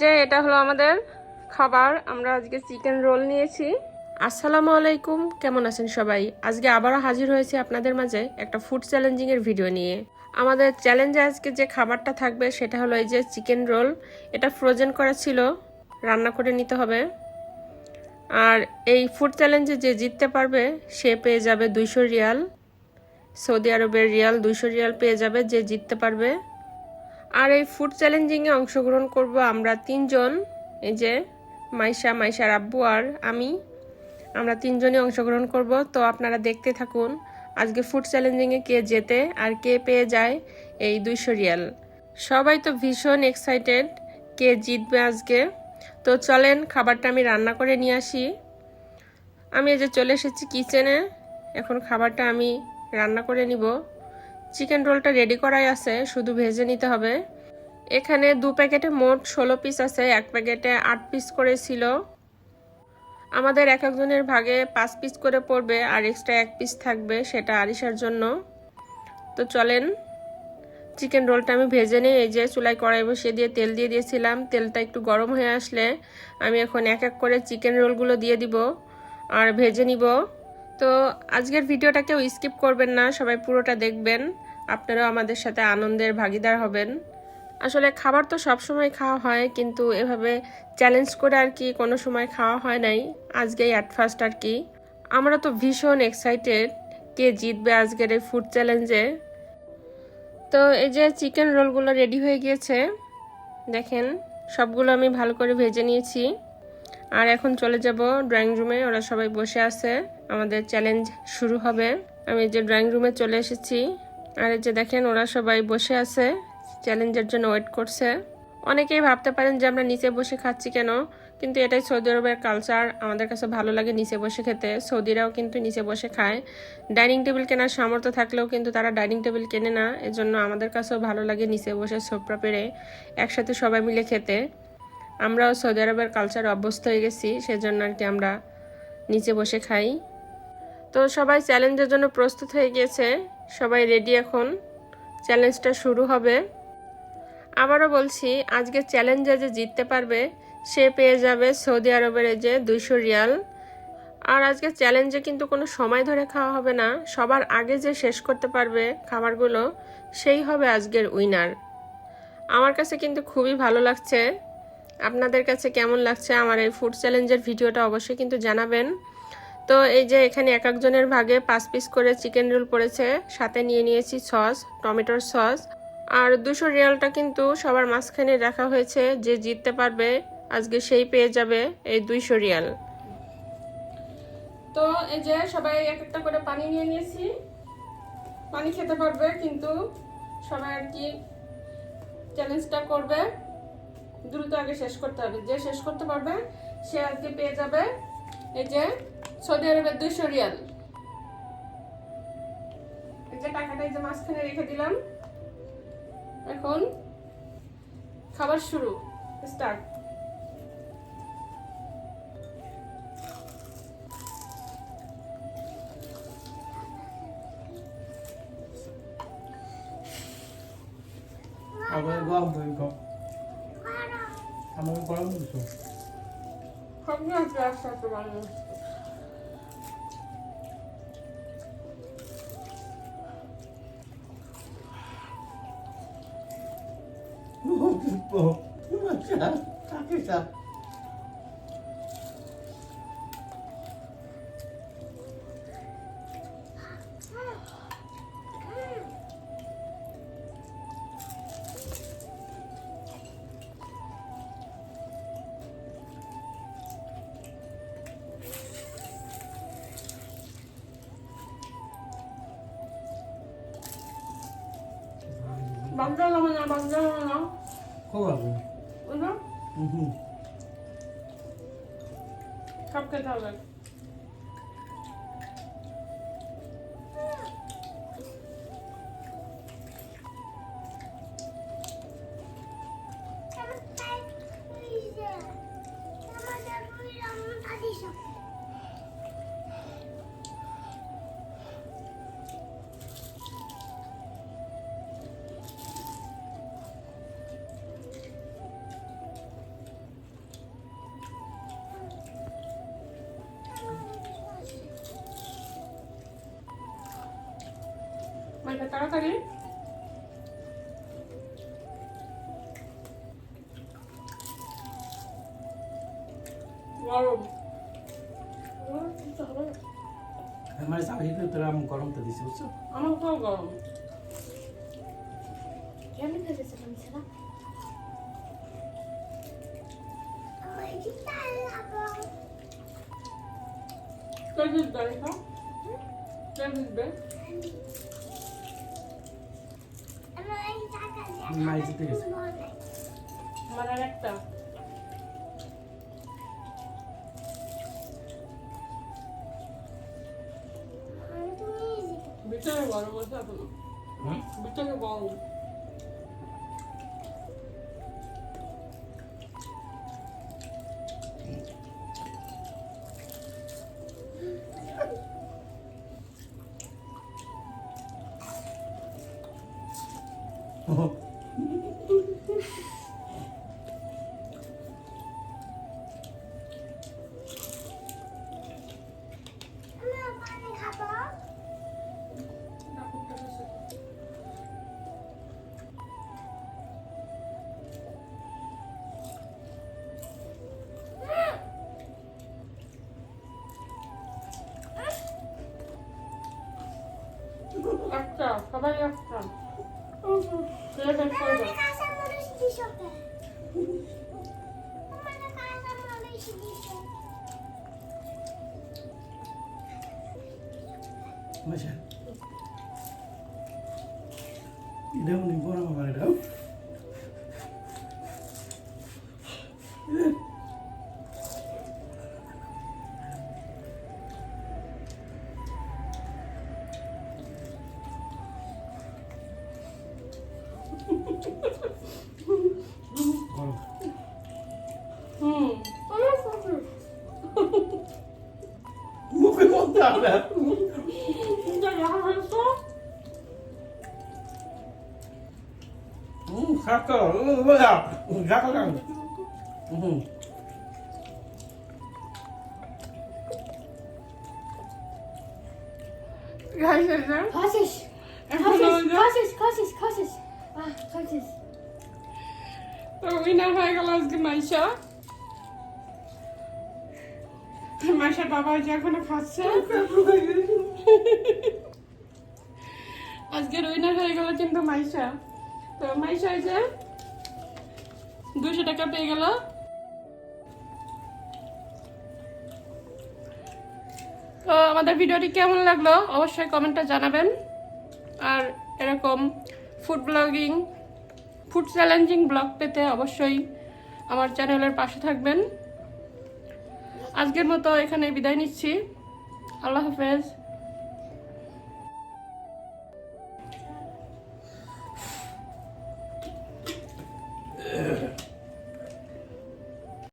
যে এটা হলো আমাদের খাবার। আমরা আজকে চিকেন রোল নিয়েছি। আসসালামু আলাইকুম, কেমন আছেন সবাই? আজকে আবারও হাজির হয়েছে আপনাদের মাঝে একটা ফুড চ্যালেঞ্জিং এর ভিডিও নিয়ে। আমাদের চ্যালেঞ্জে আজকে যে খাবারটা থাকবে সেটা হলো এই যে চিকেন রোল। এটা ফ্রোজেন করা ছিল, রান্না করে নিতে হবে। আর এই ফুড চ্যালেঞ্জে যে জিততে পারবে, সে পেয়ে যাবে দুইশো রিয়াল। সৌদি আরবের রিয়াল দুইশো রিয়াল পেয়ে যাবে যে জিততে পারবে। আর এই ফুড চ্যালেঞ্জিংয়ে অংশগ্রহণ করব আমরা তিনজন। এই যে মাইশা, মাইশার আব্বু আর আমি। আমরা তিনজনই অংশগ্রহণ করব। তো আপনারা দেখতে থাকুন আজকে ফুড চ্যালেঞ্জিংয়ে কে জেতে আর কে পেয়ে যায় এই দুইশো রিয়াল। সবাই তো ভীষণ এক্সাইটেড কে জিতবে আজকে। তো চলেন, খাবারটা আমি রান্না করে নিয়ে আসি। আমি এই যে চলে এসেছি কিচেনে এখন খাবারটা আমি রান্না করে নিব। চিকেন রোলটা রেডি করাই আছে, শুধু ভেজে নিতে হবে। এখানে দু প্যাকেটে মোট ষোলো পিস আছে, এক প্যাকেটে আট পিস করে ছিল। আমাদের এক একজনের ভাগে পাঁচ পিস করে পড়বে, আর এক্সট্রা এক পিস থাকবে সেটা আরিশার জন্য। তো চলেন চিকেন রোলটা আমি ভেজে নিই, এই যে চুলায় কড়াই বসিয়ে দিয়ে তেল দিয়ে দিয়েছিলাম। তেলটা একটু গরম হয়ে আসলে আমি এখন এক এক করে চিকেন রোলগুলো দিয়ে দিব, আর ভেজে নিব। তো আজকের ভিডিওটা কেউ স্কিপ করবেন না, সবাই পুরোটা দেখবেন। আপনারাও আমাদের সাথে আনন্দের ভাগিদার হবেন। আসলে খাবার তো সব সময় খাওয়া হয়, কিন্তু এভাবে চ্যালেঞ্জ করে আর কি কোনো সময় খাওয়া হয় নাই। আজকেই অ্যাট ফার্স্ট আর কি। আমরা তো ভীষণ এক্সাইটেড কে জিতবে আজকের এই ফুড চ্যালেঞ্জে তো এই যে চিকেন রোলগুলো রেডি হয়ে গিয়েছে, দেখেন, সবগুলো আমি ভালো করে ভেজে নিয়েছি। আর এখন চলে যাব ড্রয়িং রুমে ওরা সবাই বসে আছে। আমাদের চ্যালেঞ্জ শুরু হবে। আমি যে ড্রয়িং রুমে চলে এসেছি। আর যে দেখেন, ওরা সবাই বসে আছে। চ্যালেঞ্জের জন্য ওয়েট করছে। অনেকেই ভাবতে পারেন যে আমরা নিচে বসে খাচ্ছি কেন, কিন্তু এটাই সৌদি আরবের কালচার আমাদের কাছে ভালো লাগে নিচে বসে খেতে। সৌদিরাও কিন্তু নিচে বসে খায়। ডাইনিং টেবিল কেনার সামর্থ্য থাকলেও কিন্তু তারা ডাইনিং টেবিল কেনে না। এজন্য আমাদের কাছেও ভালো লাগে নিচে বসে সোপড়া পেরে একসাথে সবাই মিলে খেতে। আমরাও সৌদি আরবের কালচার অভ্যস্ত হয়ে গেছি, সেজন্য আর কি আমরা নিচে বসে খাই। তো সবাই চ্যালেঞ্জের জন্য প্রস্তুত হয়ে গিয়েছে। সবাই রেডি এখন। চ্যালেঞ্জটা শুরু হবে। আবারও বলছি, আজকে চ্যালেঞ্জে যে জিততে পারবে, সে পেয়ে যাবে সৌদি আরবের যে দুইশো রিয়াল। আর আজকে চ্যালেঞ্জে কিন্তু কোনো সময় ধরে খাওয়া হবে না। সবার আগে যে শেষ করতে পারবে খাবারগুলো, সেই হবে আজকের উইনার আমার কাছে কিন্তু খুবই ভালো লাগছে। আপনাদের কাছে কেমন লাগছে আমার এই ফুড চ্যালেঞ্জের ভিডিওটা অবশ্যই কিন্তু জানাবেন। তো এই যে এখানে এক একজনের ভাগে পাঁচ পিস করে চিকেন রোল পড়েছে, সাথে নিয়ে নিয়েছি সস টমেটোর সস আর দুশো রিয়ালটা কিন্তু সবার মাঝখানে রাখা হয়েছে, যে জিততে পারবে আজকে সেই পেয়ে যাবে এই দুইশো রিয়াল। তো এই যে সবাই এক একটা করে পানি নিয়ে নিয়েছি। পানি খেতে পারবে, কিন্তু সবাই আর কি চ্যালেঞ্জটা করবে। দ্রুত আগে শেষ করতে হবে। যে শেষ করতে পারবে, সে আজকে পেয়ে যাবে। এই যে সৌদি আরবের দুইশো রিয়াল। যে টাকাটা যে মাঝখানে রেখে দিলাম। এখন খাবার শুরু। স্টার্ট। আমার গরম করে কম আমার গরম দিছো। সবজি আছে একসাথে বানানো বাংলা নামে না বাংলা নামে না খবর বুঝলো হুম সব খেতে হবে মানে তাড়াতাড়ি। গরম। আমার চাকরি তোরা আমি গরম তো দিছি বুঝছ? আমার খুব গরম। কেমন মিশালা কে জিতবে রেখা কে জিতবে মাই জিতে গেছে আমার আর একটা ভিতরে গরম আছে এখনও হুম ভিতরে গরম একটা সবাই একটা খেয়ে শেষ করে দাও মাসা এটাও নি গরম আমার এটাও মুখে আমরা এটা হুম খাটো বোঝা রাখো রাখো হুম গাইস এটা Kassisch! এখন Kassisch! Kassisch! তো উইনার হয়ে গেল আজকে মাইশা। মাইশা বাবা যে এখনও খাচ্ছে। আজকের উইনার হয়ে গেল কিন্তু মাইশা। তো মাইশা যে দুশো টাকা পেয়ে গেল। তো আমাদের ভিডিওটি কেমন লাগল অবশ্যই কমেন্টে জানাবেন। আর এরকম food blogging food challenging blog পেতে অবশ্যই আমার চ্যানেলের পাশে থাকবেন। আজকের মতো এখানে বিদায় নিচ্ছি। আল্লাহ হাফেজ।